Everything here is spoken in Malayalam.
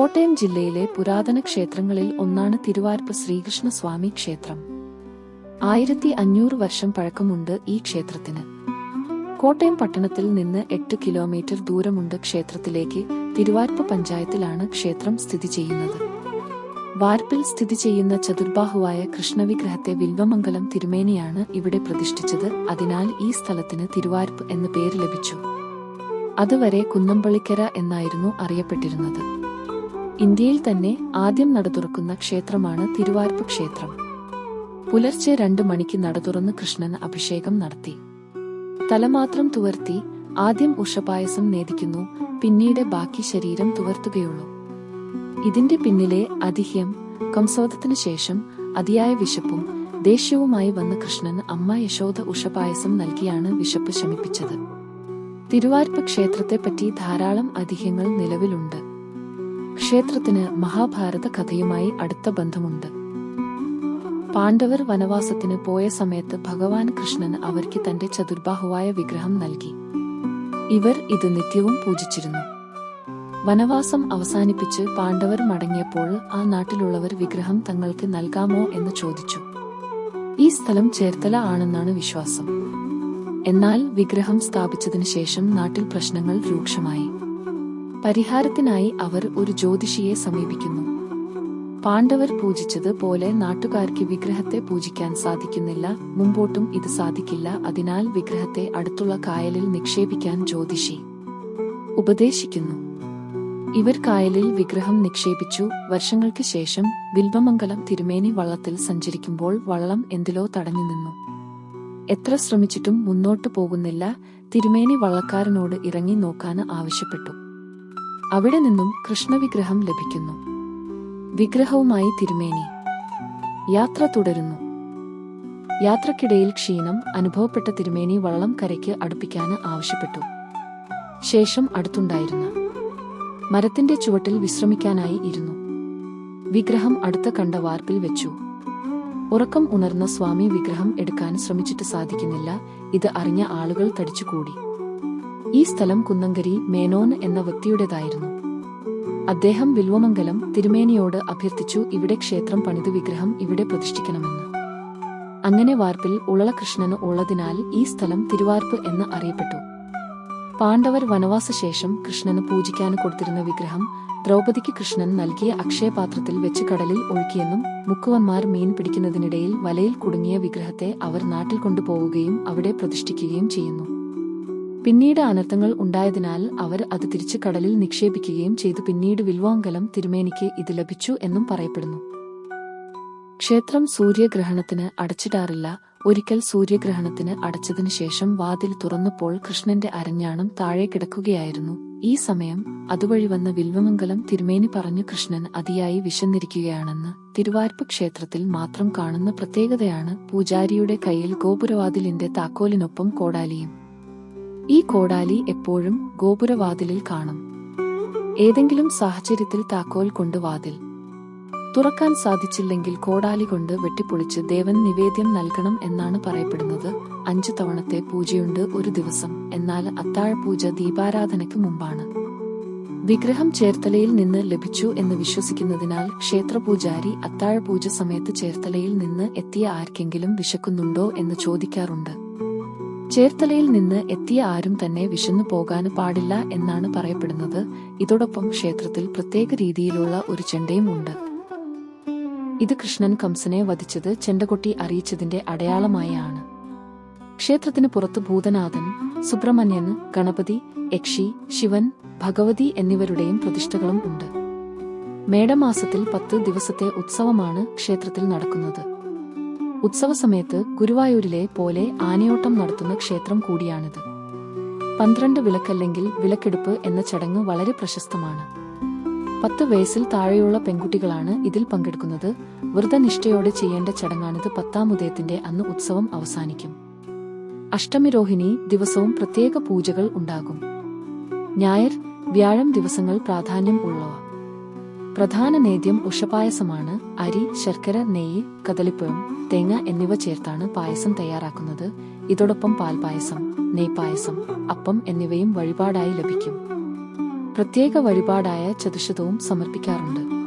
കോട്ടയം ജില്ലയിലെ പുരാതന ക്ഷേത്രങ്ങളിൽ ഒന്നാണ് തിരുവാർപ്പ് ശ്രീകൃഷ്ണസ്വാമി ക്ഷേത്രം. ആയിരത്തി അഞ്ഞൂറ് വർഷം പഴക്കമുണ്ട് ഈ ക്ഷേത്രത്തിന്. കോട്ടയം പട്ടണത്തിൽ നിന്ന് എട്ട് കിലോമീറ്റർ ദൂരമുണ്ട് ക്ഷേത്രത്തിലേക്ക് തിരുവാർപ്പ് പഞ്ചായത്തിലാണ് ക്ഷേത്രം സ്ഥിതി ചെയ്യുന്നത്. വാർപ്പിൽ സ്ഥിതി ചെയ്യുന്ന ചതുർബാഹുവായ കൃഷ്ണവിഗ്രഹത്തെ വിൽവമംഗലം തിരുമേനിയാണ് ഇവിടെ പ്രതിഷ്ഠിച്ചത്. അതിനാൽ ഈ സ്ഥലത്തിന് തിരുവാർപ്പ് എന്ന് പേര് ലഭിച്ചു. അതുവരെ കുന്നമ്പള്ളിക്കര എന്നായിരുന്നു അറിയപ്പെട്ടിരുന്നത്. ഇന്ത്യയിൽ തന്നെ ആദ്യം നട തുറക്കുന്ന ക്ഷേത്രമാണ് തിരുവാർപ്പ് ക്ഷേത്രം. പുലർച്ചെ രണ്ടു മണിക്ക് നട തുറന്ന് കൃഷ്ണന് അഭിഷേകം നടത്തി. തലമാത്രം തുവർത്തി ആദ്യം ഉഷപായസം നേദിക്കുന്നു പിന്നീട് ബാക്കി ശരീരം തുവർത്തുകയുള്ളൂ. ഇതിന്റെ പിന്നിലെ അതിഹ്യം കംസോധത്തിനു ശേഷം അതിയായ വിശപ്പും ദേഷ്യവുമായി വന്ന കൃഷ്ണന് അമ്മ യശോദ ഉഷപായസം നൽകിയാണ് വിശപ്പ് ശമിപ്പിച്ചത്. തിരുവാർപ്പ് ക്ഷേത്രത്തെപ്പറ്റി ധാരാളം അതിഹ്യങ്ങൾ നിലവിലുണ്ട്. ക്ഷേത്രത്തിന് മഹാഭാരത കഥയുമായി അടുത്ത ബന്ധമുണ്ട്. പാണ്ഡവർ വനവാസത്തിന് പോയ സമയത്ത് ഭഗവാൻ കൃഷ്ണൻ അവർക്ക് തന്റെ ചതുർബാഹുവായ വിഗ്രഹം നൽകി. ഇവർ ഇത് നിത്യവും പൂജിച്ചിരുന്നു. വനവാസം അവസാനിപ്പിച്ച് പാണ്ഡവർ മടങ്ങിയപ്പോൾ ആ നാട്ടിലുള്ളവർ വിഗ്രഹം തങ്ങൾക്ക് നൽകാമോ എന്ന് ചോദിച്ചു. ഈ സ്ഥലം ചേർത്തല ആണെന്നാണ് വിശ്വാസം. എന്നാൽ വിഗ്രഹം സ്ഥാപിച്ചതിനു ശേഷം നാട്ടിൽ പ്രശ്നങ്ങൾ രൂക്ഷമായി. പരിഹാരത്തിനായി അവർ ഒരു ജ്യോതിഷിയെ സമീപിക്കുന്നു. പാണ്ഡവർ പൂജിച്ചത് പോലെ നാട്ടുകാർക്ക് വിഗ്രഹത്തെ പൂജിക്കാൻ സാധിക്കുന്നില്ല. മുമ്പോട്ടും ഇത് സാധിക്കില്ല. അതിനാൽ വിഗ്രഹത്തെ അടുത്തുള്ള കായലിൽ നിക്ഷേപിക്കാൻ ജ്യോതിഷി ഉപദേശിക്കുന്നു. ഇവർ കായലിൽ വിഗ്രഹം നിക്ഷേപിച്ചു. വർഷങ്ങൾക്ക് ശേഷം ബിൽബമംഗലം തിരുമേനി വള്ളത്തിൽ സഞ്ചരിക്കുമ്പോൾ വള്ളം എന്തിലോ തടഞ്ഞു നിന്നു. എത്ര ശ്രമിച്ചിട്ടും മുന്നോട്ടു പോകുന്നില്ല. തിരുമേനി വള്ളക്കാരനോട് ഇറങ്ങി നോക്കാൻ ആവശ്യപ്പെട്ടു. അവിടെ നിന്നും കൃഷ്ണവിഗ്രഹം ലഭിക്കുന്നു. വിഗ്രഹവുമായി തിരുമേനി. യാത്ര തുടരുന്നു. യാത്രക്കിടയിൽ ക്ഷീണം അനുഭവപ്പെട്ട തിരുമേനി വള്ളം കരയ്ക്ക് അടുപ്പിക്കാൻ ആവശ്യപ്പെട്ടു. ശേഷം അടുത്തുണ്ടായിരുന്ന മരത്തിന്റെ ചുവട്ടിൽ വിശ്രമിക്കാനായി ഇരുന്നു. വിഗ്രഹം അടുത്ത കണ്ട വാർപ്പിൽ വെച്ചു. ഉറക്കം ഉണർന്ന സ്വാമി വിഗ്രഹം എടുക്കാൻ ശ്രമിച്ചിട്ട് സാധിക്കുന്നില്ല. ഇത് അറിഞ്ഞ ആളുകൾ തടിച്ചുകൂടി. ഈ സ്ഥലം കുന്നങ്കരി മേനോൻ എന്ന വ്യക്തിയുടേതായിരുന്നു. അദ്ദേഹം വിൽവമംഗലം തിരുമേനിയോട് അഭ്യർത്ഥിച്ചു ഇവിടെ ക്ഷേത്രം പണിത് വിഗ്രഹം ഇവിടെ പ്രതിഷ്ഠിക്കണമെന്ന്. അങ്ങനെ വാർപ്പിൽ ഉളളകൃഷ്ണന് ഉള്ളതിനാൽ ഈ സ്ഥലം തിരുവാർപ്പ് എന്ന് അറിയപ്പെട്ടു. പാണ്ഡവർ വനവാസശേഷം കൃഷ്ണന് പൂജിക്കാൻ കൊടുത്തിരുന്ന വിഗ്രഹം ദ്രൗപദിക്ക് കൃഷ്ണൻ നൽകിയ അക്ഷയപാത്രത്തിൽ വെച്ച് കടലിൽ ഒഴുക്കിയെന്നും മുക്കുവന്മാർ മീൻ പിടിക്കുന്നതിനിടയിൽ വലയിൽ കുടുങ്ങിയ വിഗ്രഹത്തെ അവർ നാട്ടിൽ കൊണ്ടുപോവുകയും അവിടെ പ്രതിഷ്ഠിക്കുകയും ചെയ്യുന്നു. പിന്നീട് അനർത്ഥങ്ങൾ ഉണ്ടായതിനാൽ അവർ അത് തിരിച്ച് കടലിൽ നിക്ഷേപിക്കുകയും ചെയ്തു. പിന്നീട് വിൽവാങ്കലം തിരുമേനിക്ക് ഇത് ലഭിച്ചു എന്നും പറയപ്പെടുന്നു. ക്ഷേത്രം സൂര്യഗ്രഹണത്തിന് അടച്ചിടാറില്ല. ഒരിക്കൽ സൂര്യഗ്രഹണത്തിന് അടച്ചതിനു ശേഷം വാതിൽ തുറന്നപ്പോൾ കൃഷ്ണന്റെ അരഞ്ഞാണം താഴെ കിടക്കുകയായിരുന്നു. ഈ സമയം അതുവഴി വന്ന വിൽവമംഗലം തിരുമേനി പറഞ്ഞു കൃഷ്ണൻ അതിയായി വിശന്നിരിക്കുകയാണെന്ന്. തിരുവാർപ്പ് ക്ഷേത്രത്തിൽ മാത്രം കാണുന്ന പ്രത്യേകതയാണ് പൂജാരിയുടെ കയ്യിൽ ഗോപുരവാതിലിന്റെ താക്കോലിനൊപ്പം കോടാലിയും. ഈ കോടാലി എപ്പോഴും ഗോപുരവാതിലിൽ കാണും. ഏതെങ്കിലും സാഹചര്യത്തിൽ താക്കോൽ കൊണ്ട് വാതിൽ. തുറക്കാൻ സാധിച്ചില്ലെങ്കിൽ കോടാലി കൊണ്ട് വെട്ടിപ്പൊളിച്ച് ദേവൻ നിവേദ്യം നൽകണം എന്നാണ് പറയപ്പെടുന്നത്. അഞ്ചു തവണത്തെ പൂജയുണ്ട് ഒരു ദിവസം. എന്നാൽ അത്താഴപൂജ ദീപാരാധനയ്ക്ക് മുമ്പാണ്. വിഗ്രഹം ചേർത്തലയിൽ നിന്ന് ലഭിച്ചു എന്ന് വിശ്വസിക്കുന്നതിനാൽ ക്ഷേത്രപൂജാരി അത്താഴപൂജ സമയത്ത് ചേർത്തലയിൽ നിന്ന് എത്തിയ ആർക്കെങ്കിലും വിശക്കുന്നുണ്ടോ എന്ന് ചോദിക്കാറുണ്ട്. ചേർത്തലയിൽ നിന്ന് എത്തിയ ആരും തന്നെ വിശന്നു പോകാൻ പാടില്ല എന്നാണ് പറയപ്പെടുന്നത്. ഇതോടൊപ്പം ക്ഷേത്രത്തിൽ പ്രത്യേക രീതിയിലുള്ള ഒരു ചെണ്ടയും ഉണ്ട്. ഇത് കൃഷ്ണൻ കംസനെ വധിച്ചത് ചെണ്ടകൊട്ടി അറിയിച്ചതിന്റെ അടയാളമായാണ്. ക്ഷേത്രത്തിന് പുറത്ത് ഭൂതനാഥൻ സുബ്രഹ്മണ്യൻ ഗണപതി യക്ഷി ശിവൻ ഭഗവതി എന്നിവരുടെയും പ്രതിഷ്ഠകളും ഉണ്ട്. മേടമാസത്തിൽ പത്ത് ദിവസത്തെ ഉത്സവമാണ് ക്ഷേത്രത്തിൽ നടക്കുന്നത്. ഉത്സവ സമയത്ത് ഗുരുവായൂരിലെ പോലെ ആനയോട്ടം നടത്തുന്ന ക്ഷേത്രം കൂടിയാണിത്. പന്ത്രണ്ട് വിളക്കല്ലെങ്കിൽ വിളക്കെടുപ്പ് എന്ന ചടങ്ങ് വളരെ പ്രശസ്തമാണ്. പത്ത് വയസ്സിൽ താഴെയുള്ള പെൺകുട്ടികളാണ് ഇതിൽ പങ്കെടുക്കുന്നത്. വ്രതനിഷ്ഠയോടെ ചെയ്യേണ്ട ചടങ്ങാണിത് പത്താം ഉദയത്തിന്റെ അന്ന് ഉത്സവം അവസാനിക്കും. അഷ്ടമിരോഹിണി ദിവസവും പ്രത്യേക പൂജകൾ ഉണ്ടാകും. ഞായർ വ്യാഴം ദിവസങ്ങൾ പ്രാധാന്യം ഉള്ളവ. പ്രധാന നേദ്യം ഉഷപായസമാണ്. അരി ശർക്കര നെയ്യ് കദളിപ്പഴം തേങ്ങ എന്നിവ ചേർത്താണ് പായസം തയ്യാറാക്കുന്നത്. ഇതോടൊപ്പം പാൽപായസം നെയ്പായസം അപ്പം എന്നിവയും വഴിപാടായി ലഭിക്കും. പ്രത്യേക വഴിപാടായ ചതുശതവും സമർപ്പിക്കാറുണ്ട്.